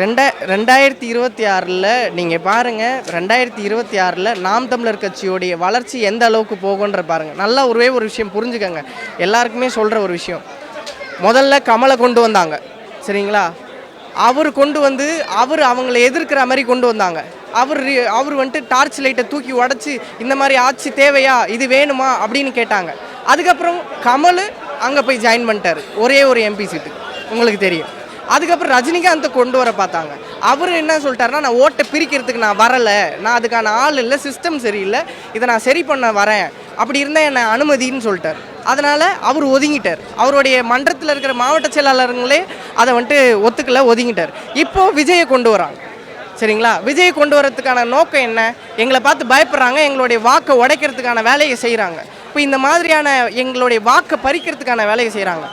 ரெண்டா ரெண்டாயிரத்தி இருபத்தி ஆறில் நீங்கள் பாருங்கள் ரெண்டாயிரத்தி இருபத்தி ஆறில் நாம் தமிழர் கட்சியோடைய வளர்ச்சி எந்த அளவுக்கு போகுன்ற பாருங்கள் நல்லா ஒரே ஒரு விஷயம் புரிஞ்சுக்கங்க. எல்லாருக்குமே சொல்கிற ஒரு விஷயம். முதல்ல கமலை கொண்டு வந்தாங்க. சரிங்களா? அவர் கொண்டு வந்து அவர் அவங்கள எதிர்க்கிற மாதிரி கொண்டு வந்தாங்க. அவர் அவர் வந்துட்டு டார்ச் லைட்டை தூக்கி உடச்சி இந்த மாதிரி ஆட்சி தேவையா இது வேணுமா அப்படின்னு கேட்டாங்க. அதுக்கப்புறம் கமல் அங்கே போய் ஜாயின் பண்ணிட்டாரு. ஒரே ஒரு எம்பி சீட்டுக்கு. உங்களுக்கு தெரியும். அதுக்கப்புறம் ரஜினிகாந்தை கொண்டு வர பார்த்தாங்க. அவர் என்ன சொல்லிட்டாருன்னா நான் ஓட்டை பிரிக்கிறதுக்கு நான் வரலை. நான் அதுக்கான ஆள் இல்லை சிஸ்டம் சரியில்லை. இதை நான் சரி பண்ண வரேன். அப்படி இருந்தால் என்னை அனுமதின்னு சொல்லிட்டார். அதனால் அவர் ஒதுங்கிட்டார். அவருடைய மன்றத்தில் இருக்கிற மாவட்ட செயலாளருங்களே அதை வந்துட்டு ஒத்துக்கல ஒதுங்கிட்டார். இப்போது விஜயை கொண்டு வராங்க. சரிங்களா? விஜயை கொண்டு வரதுக்கான நோக்கம் என்ன? எங்களை பார்த்து பயப்படுறாங்க எங்களுடைய வாக்கை உடைக்கிறதுக்கான வேலையை செய்கிறாங்க இப்போ இந்த மாதிரியான எங்களுடைய வாக்கை பறிக்கிறதுக்கான வேலையை செய்கிறாங்க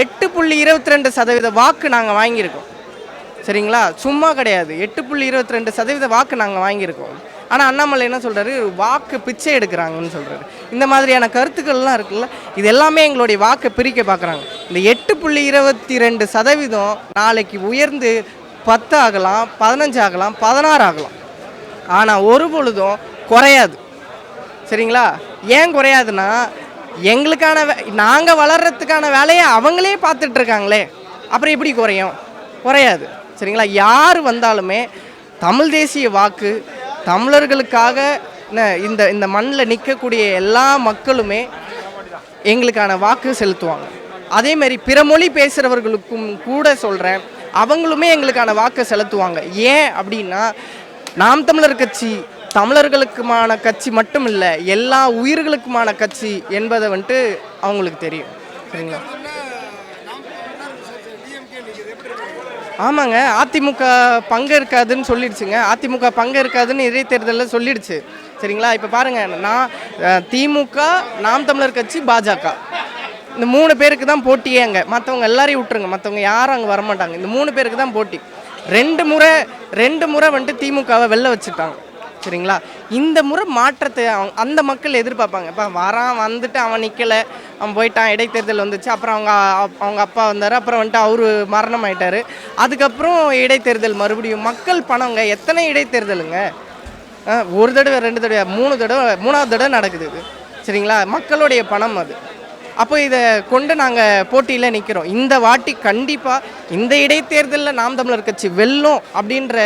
எட்டு புள்ளி இருபத்தி ரெண்டு சதவீத வாக்கு நாங்கள் வாங்கியிருக்கோம். சரிங்களா? சும்மா கிடையாது. எட்டு புள்ளி இருபத்தி ரெண்டு சதவீத வாக்கு நாங்கள் வாங்கியிருக்கோம். ஆனால் அண்ணாமலை என்ன சொல்கிறாரு வாக்கு பிச்சை எடுக்கிறாங்கன்னு சொல்கிறாரு இந்த மாதிரியான கருத்துக்கள்லாம் இருக்குல்ல இது எல்லாமே எங்களுடைய வாக்கை பிரிக்க பார்க்குறாங்க இந்த எட்டு புள்ளி இருபத்தி ரெண்டு சதவீதம் நாளைக்கு உயர்ந்து பத்து ஆகலாம் பதினஞ்சு ஆகலாம் பதினாறு ஆகலாம் ஆனால் ஒரு பொழுதும் குறையாது. சரிங்களா? ஏன் குறையாதுன்னா எங்களுக்கான நாங்கள் வளர்கிறதுக்கான வேலையை அவங்களே பார்த்துட்டு இருக்காங்களே அப்புறம் எப்படி குறையும்? குறையாது. சரிங்களா? யார் வந்தாலுமே தமிழ் தேசிய வாக்கு தமிழர்களுக்காக இந்த இந்த மண்ணில் நிற்கக்கூடிய எல்லா மக்களுமே எங்களுக்கான வாக்கு செலுத்துவாங்க. அதே மாதிரி பிற மொழி பேசுகிறவர்களுக்கும் கூட சொல்கிறேன் அவங்களுமே எங்களுக்கான வாக்கை செலுத்துவாங்க. ஏன் அப்படின்னா நாம் தமிழர் கட்சி தமிழர்களுக்குமான கட்சி மட்டும் இல்லை எல்லா உயிர்களுக்குமான கட்சி என்பதை வந்துட்டு அவங்களுக்கு தெரியும். சரிங்களா? ஆமாங்க அதிமுக பங்கு இருக்காதுன்னு சொல்லிடுச்சுங்க. அதிமுக பங்கு இருக்காதுன்னு இடைத்தேர்தலில் சொல்லிடுச்சு. சரிங்களா? இப்போ பாருங்க நான் திமுக நாம் தமிழர் கட்சி பாஜக. இந்த மூணு பேருக்கு தான் போட்டியே அங்கே மற்றவங்க எல்லாரையும் விட்டுருங்க. மற்றவங்க யாரும் அங்கே வரமாட்டாங்க. இந்த மூணு பேருக்கு தான் போட்டி. ரெண்டு முறை ரெண்டு முறை வந்துட்டு திமுகவை வெளில வச்சுட்டாங்க. சரிங்களா? இந்த முறை மாற்றத்தை அவங்க- அந்த மக்கள் எதிர்பார்ப்பாங்க. இப்போ வரான் வந்துட்டு அவன் நிற்கலை அவன் போயிட்டான் இடைத்தேர்தல் வந்துச்சு அப்புறம் அவங்க அப்- அவங்க அப்பா வந்தார் அப்புறம் வந்துட்டு அவரு மரணம் ஆயிட்டார் அதுக்கப்புறம் இடைத்தேர்தல் மறுபடியும் மக்கள் பணங்க எத்தனை இடைத்தேர்தலுங்க? ஒரு தடவை ரெண்டு தடவை மூணு தடவை மூணாவது தடவை நடக்குது இது. சரிங்களா? மக்களுடைய பணம் அது. அப்போ இதை கொண்டு நாங்கள் போட்டியில் நிற்கிறோம் இந்த வாட்டி கண்டிப்பாக இந்த இடைத்தேர்தலில் நாம் தமிழர் கட்சி வெல்லும் அப்படின்ற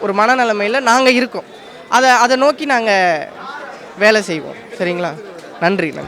ஒரு மனநிலைமையில் நாங்கள் இருக்கோம். அதை அதை நோக்கி நாங்கள் வேலை செய்வோம். சரிங்களா? நன்றி நன்றி.